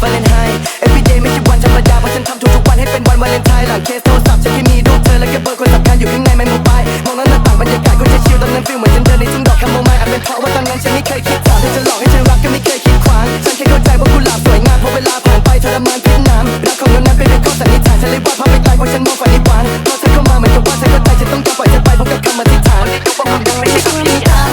ฟาเลนไฮ Everyday ไม่ใช่วันธรรมดาเพราะฉันทำทุกๆวันให้เป็นวันวาเลนไทน์หลังเคสโทรศัพท์ฉันแค่มีรูปเธอและแค่เบอร์คนสำคัญอยู่ข้างในไม่โมบไปมองนั่น้าต่างบรรยากาศก็จะชิลตอนนั้นฟิลเหมือนฉันเดินในทุ่งดอกคำโมไม้อาจเป็นเพราะว่าตอนนั้นฉันไม่เคยคิดถามเธอจะหลอกให้ฉันรักก็ไม่เคยคิดขวางฉันแค่เข้าใจว่ากุหลาบสวยงามพอเวลาผ่านไปทรมานพิษน้ำรักของเรานั้นเป็นเรื่องข้อสันนิษฐานฉันเลยว่าภาพไม่ไกลเพราะฉันมองฝันในฝันพอเธอเข้ามาเหมือนกับว่าฉันเข้าใจฉันต้องยอมปล่อยเธอไปพบกับคำอธิษฐานที่ดูว่ามันไม่ใช่ความจริง